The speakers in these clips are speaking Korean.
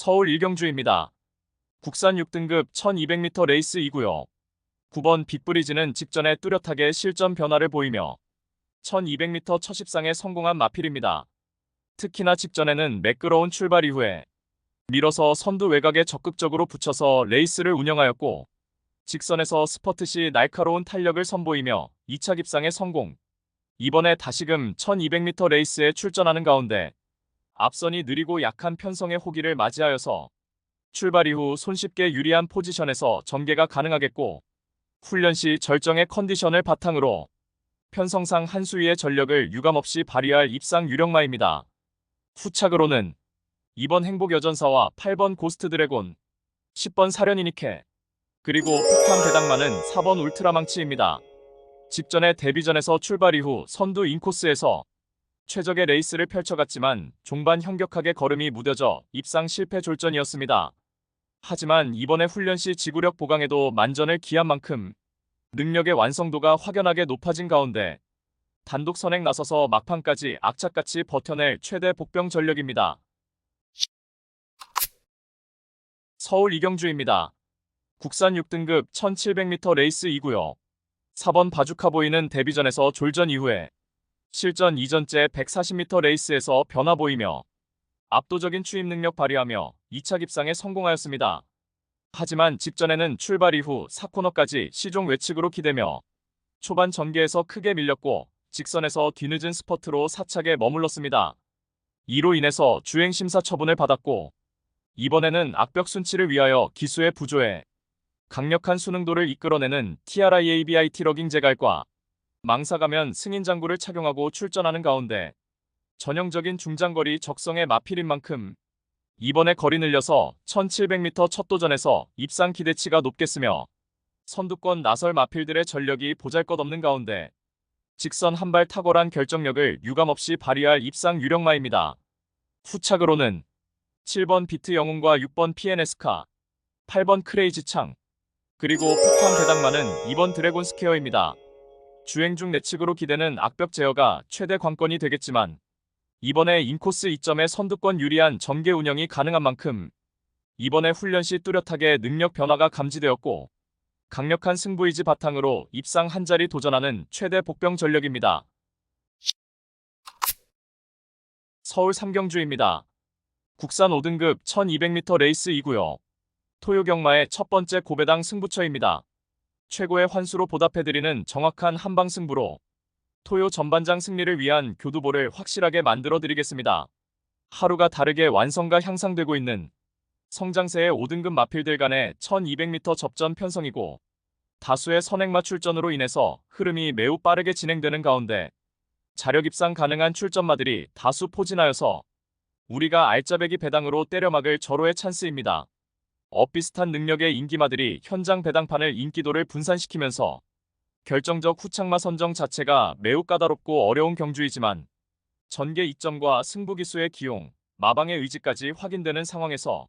서울 일경주입니다. 국산 6등급 1200m 레이스2구요. 9번 빅브리지는 직전에 뚜렷하게 실전 변화를 보이며 1200m 첫 입상에 성공한 마필입니다. 특히나 직전에는 매끄러운 출발 이후에 밀어서 선두 외곽에 적극적으로 붙여서 레이스를 운영하였고 직선에서 스퍼트 시 날카로운 탄력을 선보이며 2차 입상에 성공. 이번에 다시금 1200m 레이스에 출전하는 가운데 앞선이 느리고 약한 편성의 호기를 맞이하여서 출발 이후 손쉽게 유리한 포지션에서 전개가 가능하겠고 훈련 시 절정의 컨디션을 바탕으로 편성상 한 수위의 전력을 유감없이 발휘할 입상 유력마입니다. 후착으로는 2번 행복여전사와 8번 고스트 드래곤, 10번 사련이니케, 그리고 폭탄 배당만은 4번 울트라망치입니다. 직전에 데뷔전에서 출발 이후 선두 인코스에서 최적의 레이스를 펼쳐갔지만 종반 현격하게 걸음이 무뎌져 입상 실패 졸전이었습니다. 하지만 이번에 훈련 시 지구력 보강에도 만전을 기한 만큼 능력의 완성도가 확연하게 높아진 가운데 단독 선행 나서서 막판까지 악착같이 버텨낼 최대 복병 전력입니다. 서울 이경주입니다. 국산 6등급 1700m 레이스2구요. 4번 바주카보이는 데뷔전에서 졸전 이후에 실전 이전째 140m 레이스에서 변화 보이며 압도적인 추임 능력 발휘하며 2차 입상에 성공하였습니다. 하지만 직전에는 출발 이후 4코너까지 시종 외측으로 기대며 초반 전개에서 크게 밀렸고 직선에서 뒤늦은 스퍼트로 사착에 머물렀습니다. 이로 인해서 주행 심사 처분을 받았고 이번에는 악벽 순치를 위하여 기수의 부조에 강력한 수능도를 이끌어내는 TRIABIT 러깅 제갈과 망사가면 승인 장구를 착용하고 출전하는 가운데 전형적인 중장거리 적성의 마필인 만큼 이번에 거리 늘려서 1700m 첫 도전에서 입상 기대치가 높겠으며 선두권 나설 마필들의 전력이 보잘것없는 가운데 직선 한 발 탁월한 결정력을 유감없이 발휘할 입상 유력마입니다. 후착으로는 7번 비트 영웅과 6번 PNS카, 8번 크레이지 창, 그리고 폭탄 배당만은 2번 드래곤 스퀘어입니다. 주행 중 내측으로 기대는 악벽 제어가 최대 관건이 되겠지만 이번에 인코스 2점의 선두권 유리한 전개 운영이 가능한 만큼 이번에 훈련 시 뚜렷하게 능력 변화가 감지되었고 강력한 승부의지 바탕으로 입상 한 자리 도전하는 최대 복병 전력입니다. 서울 삼경주입니다. 국산 5등급 1200m 레이스2구요. 토요 경마의 첫 번째 고배당 승부처입니다. 최고의 환수로 보답해드리는 정확한 한방 승부로 토요 전반장 승리를 위한 교두보를 확실하게 만들어 드리겠습니다. 하루가 다르게 완성과 향상되고 있는 성장세의 5등급 마필들 간의 1200m 접전 편성이고 다수의 선행마 출전으로 인해서 흐름이 매우 빠르게 진행되는 가운데 자력 입상 가능한 출전마들이 다수 포진하여서 우리가 알짜배기 배당으로 때려막을 절호의 찬스입니다. 엇비슷한 능력의 인기마들이 현장 배당판을 인기도를 분산시키면서 결정적 후착마 선정 자체가 매우 까다롭고 어려운 경주이지만 전개 이점과 승부 기수의 기용, 마방의 의지까지 확인되는 상황에서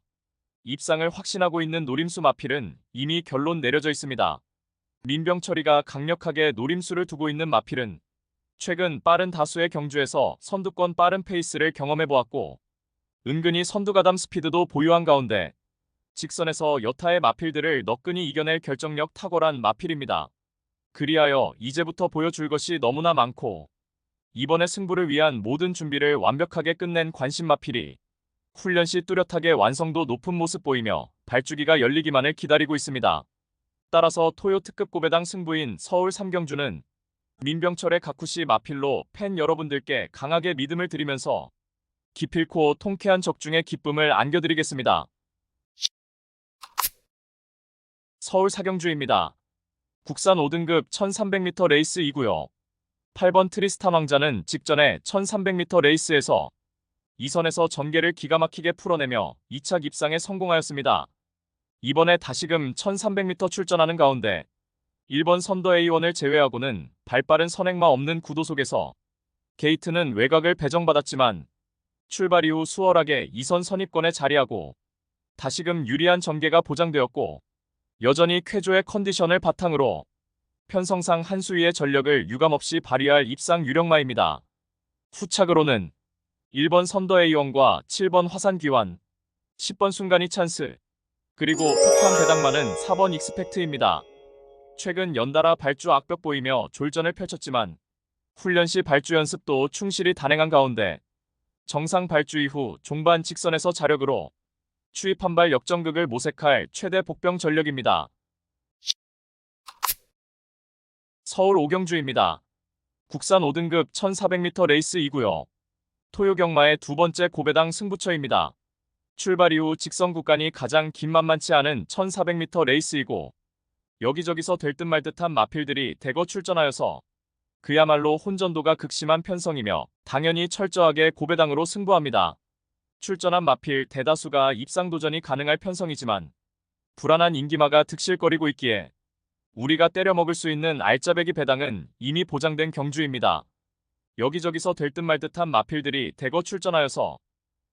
입상을 확신하고 있는 노림수 마필은 이미 결론 내려져 있습니다. 민병철이가 강력하게 노림수를 두고 있는 마필은 최근 빠른 다수의 경주에서 선두권 빠른 페이스를 경험해 보았고 은근히 선두가담 스피드도 보유한 가운데 직선에서 여타의 마필들을 너끈히 이겨낼 결정력 탁월한 마필입니다. 그리하여 이제부터 보여줄 것이 너무나 많고 이번의 승부를 위한 모든 준비를 완벽하게 끝낸 관심 마필이 훈련 시 뚜렷하게 완성도 높은 모습 보이며 발주기가 열리기만을 기다리고 있습니다. 따라서 토요 특급 고배당 승부인 서울 삼경주는 민병철의 가쿠시 마필로 팬 여러분들께 강하게 믿음을 드리면서 기필코 통쾌한 적중의 기쁨을 안겨드리겠습니다. 서울 사경주입니다. 국산 5등급 1300m 레이스2구요. 8번 트리스탄 왕자는 직전에 1300m 레이스에서 2선에서 전개를 기가 막히게 풀어내며 2차 입상에 성공하였습니다. 이번에 다시금 1300m 출전하는 가운데 1번 선더 A1을 제외하고는 발빠른 선행마 없는 구도 속에서 게이트는 외곽을 배정받았지만 출발 이후 수월하게 2선 선입권에 자리하고 다시금 유리한 전개가 보장되었고 여전히 쾌조의 컨디션을 바탕으로 편성상 한 수위의 전력을 유감없이 발휘할 입상 유력마입니다. 후착으로는 1번 선더 A1과 7번 화산 귀환, 10번 순간이 찬스. 그리고 폭탄 배당만은 4번 익스펙트입니다. 최근 연달아 발주 악벽 보이며 졸전을 펼쳤지만 훈련 시 발주 연습도 충실히 단행한 가운데 정상 발주 이후 종반 직선에서 자력으로 추입 한발 역전극을 모색할 최대 복병 전력입니다. 서울 오경주입니다. 국산 5등급 1400m 레이스이고요. 토요 경마의 두 번째 고배당 승부처입니다. 출발 이후 직선 구간이 가장 긴 만만치 않은 1400m 레이스이고 여기저기서 될 듯 말 듯한 마필들이 대거 출전하여서 그야말로 혼전도가 극심한 편성이며 당연히 철저하게 고배당으로 승부합니다. 출전한 마필 대다수가 입상 도전이 가능할 편성이지만 불안한 인기마가 득실거리고 있기에 우리가 때려 먹을 수 있는 알짜배기 배당은 이미 보장된 경주입니다. 여기저기서 될 듯 말 듯한 마필들이 대거 출전하여서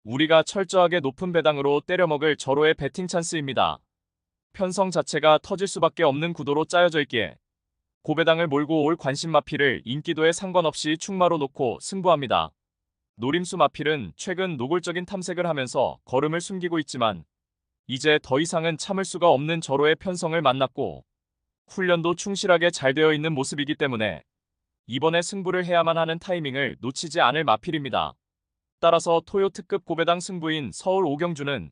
우리가 철저하게 높은 배당으로 때려 먹을 절호의 배팅 찬스입니다. 편성 자체가 터질 수밖에 없는 구도로 짜여져 있기에 고배당을 몰고 올 관심 마필을 인기도에 상관없이 충마로 놓고 승부합니다. 노림수 마필은 최근 노골적인 탐색을 하면서 걸음을 숨기고 있지만 이제 더 이상은 참을 수가 없는 절호의 편성을 만났고 훈련도 충실하게 잘 되어 있는 모습이기 때문에 이번에 승부를 해야만 하는 타이밍을 놓치지 않을 마필입니다. 따라서 토요 특급 고배당 승부인 서울 오경주는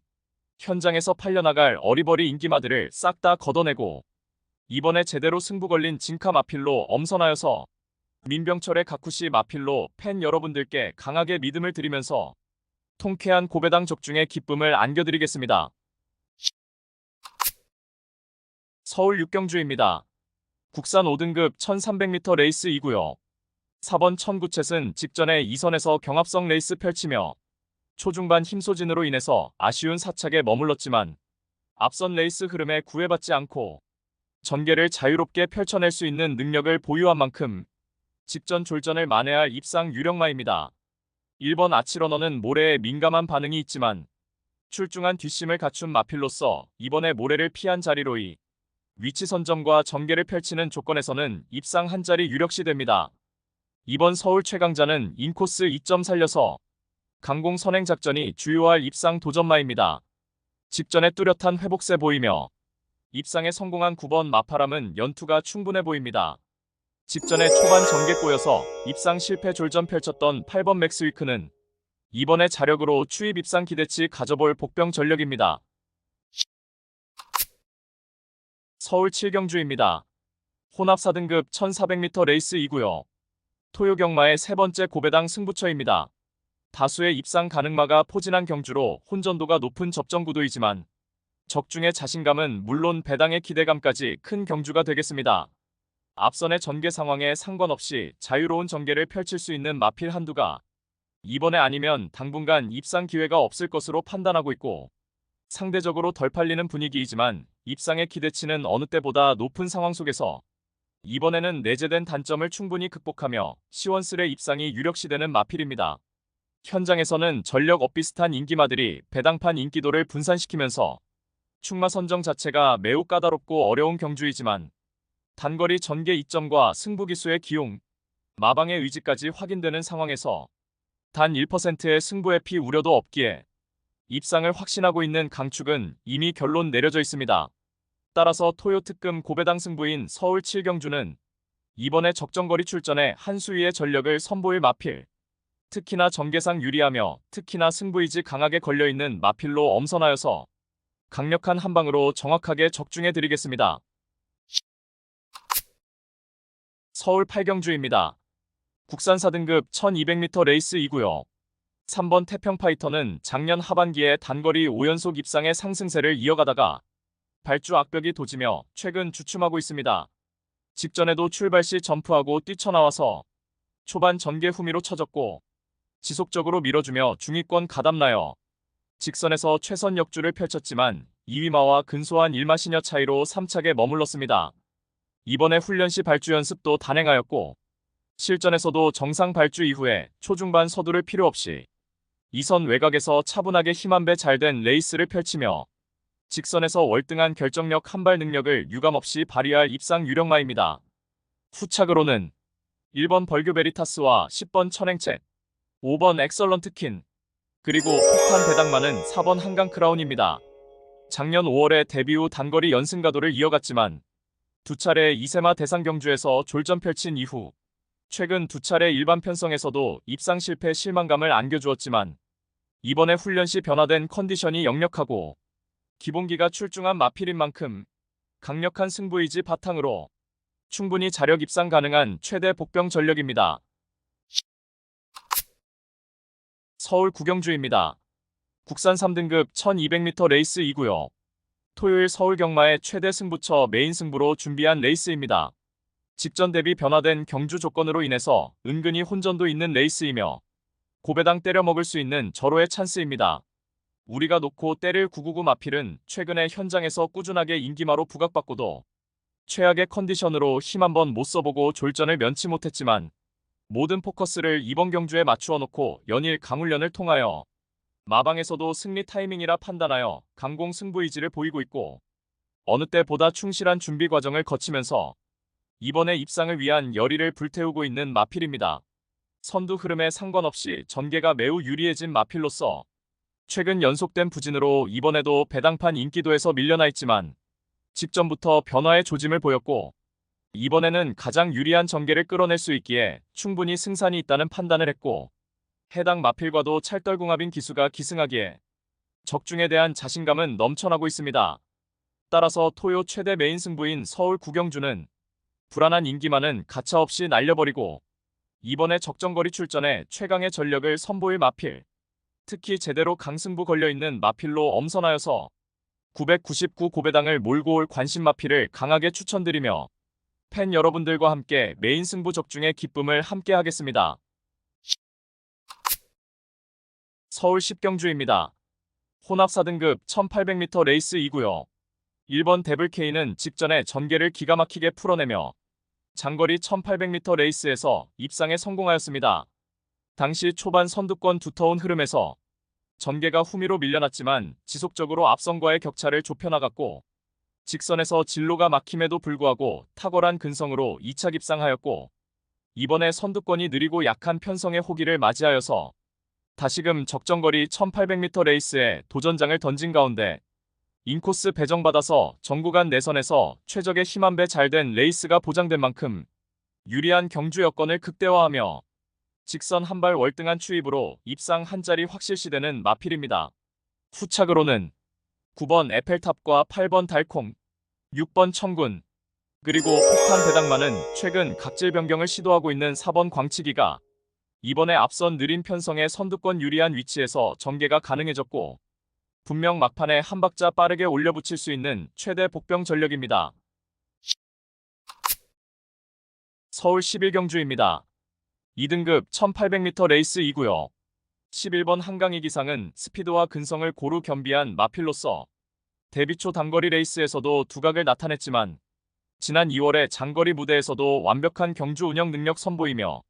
현장에서 팔려나갈 어리버리 인기마들을 싹 다 걷어내고 이번에 제대로 승부 걸린 진카 마필로 엄선하여서 민병철의 가쿠시 마필로 팬 여러분들께 강하게 믿음을 드리면서 통쾌한 고배당 적중의 기쁨을 안겨드리겠습니다. 서울 육경주입니다. 국산 5등급 1300m 레이스이고요. 4번 천구챗은 직전에 2선에서 경합성 레이스 펼치며 초중반 힘소진으로 인해서 아쉬운 사착에 머물렀지만 앞선 레이스 흐름에 구애받지 않고 전개를 자유롭게 펼쳐낼 수 있는 능력을 보유한 만큼 직전 졸전을 만회할 입상 유력마입니다. 1번 아치러너는 모래에 민감한 반응이 있지만 출중한 뒷심을 갖춘 마필로서 이번에 모래를 피한 자리로이 위치 선점과 전개를 펼치는 조건에서는 입상 한 자리 유력시 됩니다. 이번 서울 최강자는 인코스 2점 살려서 강공 선행 작전이 주요할 입상 도전마입니다. 직전에 뚜렷한 회복세 보이며 입상에 성공한 9번 마파람은 연투가 충분해 보입니다. 직전에 초반 전개 꼬여서 입상 실패 졸전 펼쳤던 8번 맥스위크는 이번에 자력으로 추입 입상 기대치 가져볼 복병 전력입니다. 서울 7경주입니다. 혼합 4등급 1400m 레이스이고요. 토요 경마의 세 번째 고배당 승부처입니다. 다수의 입상 가능마가 포진한 경주로 혼전도가 높은 접전 구도이지만 적중의 자신감은 물론 배당의 기대감까지 큰 경주가 되겠습니다. 앞선의 전개 상황에 상관없이 자유로운 전개를 펼칠 수 있는 마필 한두가 이번에 아니면 당분간 입상 기회가 없을 것으로 판단하고 있고 상대적으로 덜 팔리는 분위기이지만 입상의 기대치는 어느 때보다 높은 상황 속에서 이번에는 내재된 단점을 충분히 극복하며 시원스레 입상이 유력시되는 마필입니다. 현장에서는 전력 엇비슷한 인기마들이 배당판 인기도를 분산시키면서 충마 선정 자체가 매우 까다롭고 어려운 경주이지만 단거리 전개 이점과 승부 기수의 기용, 마방의 의지까지 확인되는 상황에서 단 1%의 승부의 피 우려도 없기에 입상을 확신하고 있는 강축은 이미 결론 내려져 있습니다. 따라서 토요 특금 고배당 승부인 서울 7경주는 이번에 적정거리 출전에 한 수위의 전력을 선보일 마필. 특히나 전개상 유리하며 특히나 승부의지 강하게 걸려있는 마필로 엄선하여서 강력한 한방으로 정확하게 적중해 드리겠습니다. 서울 8경주입니다. 국산 4등급 1200m 레이스이고요. 3번 태평파이터는 작년 하반기에 단거리 5연속 입상의 상승세를 이어가다가 발주 악벽이 도지며 최근 주춤하고 있습니다. 직전에도 출발 시 점프하고 뛰쳐나와서 초반 전개 후미로 쳐졌고 지속적으로 밀어주며 중위권 가담나여 직선에서 최선 역주를 펼쳤지만 2위마와 근소한 1마시녀 차이로 3착에 머물렀습니다. 이번에 훈련 시 발주 연습도 단행하였고 실전에서도 정상 발주 이후에 초중반 서두를 필요 없이 이선 외곽에서 차분하게 힘 한 배 잘 된 레이스를 펼치며 직선에서 월등한 결정력 한발 능력을 유감없이 발휘할 입상 유력마입니다. 후착으로는 1번 벌교 베리타스와 10번 천행책, 5번 엑설런트 킨, 그리고 폭탄 배당만은 4번 한강 크라운입니다. 작년 5월에 데뷔 후 단거리 연승 가도를 이어갔지만 두 차례 이세마 대상 경주에서 졸전 펼친 이후 최근 두 차례 일반 편성에서도 입상 실패 실망감을 안겨주었지만 이번에 훈련 시 변화된 컨디션이 역력하고 기본기가 출중한 마필인 만큼 강력한 승부의지 바탕으로 충분히 자력 입상 가능한 최대 복병 전력입니다. 서울 구경주입니다. 국산 3등급 1200m 레이스 이고요. 토요일 서울 경마의 최대 승부처 메인 승부로 준비한 레이스입니다. 직전 대비 변화된 경주 조건으로 인해서 은근히 혼전도 있는 레이스이며 고배당 때려 먹을 수 있는 절호의 찬스입니다. 우리가 놓고 때릴 999 마필은 최근에 현장에서 꾸준하게 인기마로 부각받고도 최악의 컨디션으로 힘 한번 못 써보고 졸전을 면치 못했지만 모든 포커스를 이번 경주에 맞추어 놓고 연일 강훈련을 통하여 마방에서도 승리 타이밍이라 판단하여 강공 승부 의지를 보이고 있고 어느 때보다 충실한 준비 과정을 거치면서 이번에 입상을 위한 열의를 불태우고 있는 마필입니다. 선두 흐름에 상관없이 전개가 매우 유리해진 마필로서 최근 연속된 부진으로 이번에도 배당판 인기도에서 밀려나 있지만 직전부터 변화의 조짐을 보였고 이번에는 가장 유리한 전개를 끌어낼 수 있기에 충분히 승산이 있다는 판단을 했고 해당 마필과도 찰떨궁합인 기수가 기승하기에 적중에 대한 자신감은 넘쳐나고 있습니다. 따라서 토요 최대 메인 승부인 서울 구경주는 불안한 인기만은 가차없이 날려버리고 이번에 적정거리 출전에 최강의 전력을 선보일 마필 특히 제대로 강승부 걸려있는 마필로 엄선하여서 999 고배당을 몰고 올 관심 마필을 강하게 추천드리며 팬 여러분들과 함께 메인 승부 적중의 기쁨을 함께 하겠습니다. 서울 10경주입니다. 혼합 4등급 1800m 레이스이고요. 1번 데블K는 직전에 전개를 기가 막히게 풀어내며 장거리 1800m 레이스에서 입상에 성공하였습니다. 당시 초반 선두권 두터운 흐름에서 전개가 후미로 밀려났지만 지속적으로 앞선과의 격차를 좁혀나갔고 직선에서 진로가 막힘에도 불구하고 탁월한 근성으로 2차 입상하였고 이번에 선두권이 느리고 약한 편성의 호기를 맞이하여서 다시금 적정거리 1800m 레이스에 도전장을 던진 가운데 인코스 배정받아서 정구간 내선에서 최적의 힘 한 배 잘 된 레이스가 보장된 만큼 유리한 경주 여건을 극대화하며 직선 한 발 월등한 추입으로 입상 한 자리 확실시되는 마필입니다. 후착으로는 9번 에펠탑과 8번 달콩, 6번 청군, 그리고 폭탄 배당만은 최근 각질 변경을 시도하고 있는 4번 광치기가 이번에 앞선 느린 편성의 선두권 유리한 위치에서 전개가 가능해졌고 분명 막판에 한 박자 빠르게 올려붙일 수 있는 최대 복병 전력입니다. 서울 11경주입니다. 2등급 1800m 레이스 이고요. 11번 한강이 기상은 스피드와 근성을 고루 겸비한 마필로서 데뷔 초 단거리 레이스에서도 두각을 나타냈지만 지난 2월에 장거리 무대에서도 완벽한 경주 운영 능력 선보이며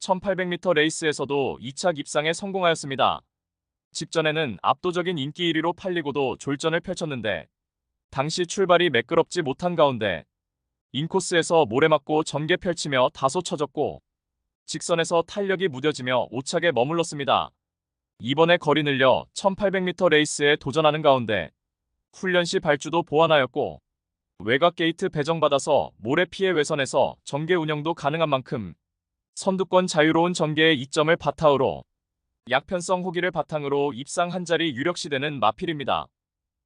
1800m 레이스에서도 2차 입상에 성공하였습니다. 직전에는 압도적인 인기 1위로 팔리고도 졸전을 펼쳤는데 당시 출발이 매끄럽지 못한 가운데 인코스에서 모래 맞고 전개 펼치며 다소 처졌고 직선에서 탄력이 무뎌지며 오차게 머물렀습니다. 이번에 거리 늘려 1800m 레이스에 도전하는 가운데 훈련 시 발주도 보완하였고 외곽 게이트 배정받아서 모래 피해 외선에서 전개 운영도 가능한 만큼 선두권 자유로운 전개의 이점을 바탕으로 약편성 호기를 바탕으로 입상 한 자리 유력시되는 마필입니다.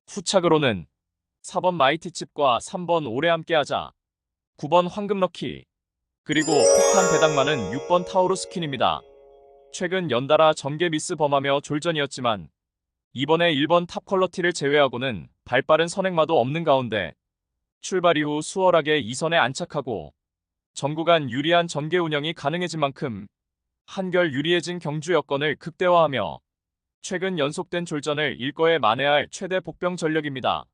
후착으로는 4번 마이티칩과 3번 오래 함께하자, 9번 황금럭키, 그리고 폭탄 배당만은 6번 타우루 스킨입니다. 최근 연달아 전개 미스 범하며 졸전이었지만 이번에 1번 탑 퀄러티를 제외하고는 발빠른 선행마도 없는 가운데 출발 이후 수월하게 2선에 안착하고 전구간 유리한 전개 운영이 가능해진 만큼 한결 유리해진 경주 여건을 극대화하며 최근 연속된 졸전을 일거에 만회할 최대 복병 전력입니다.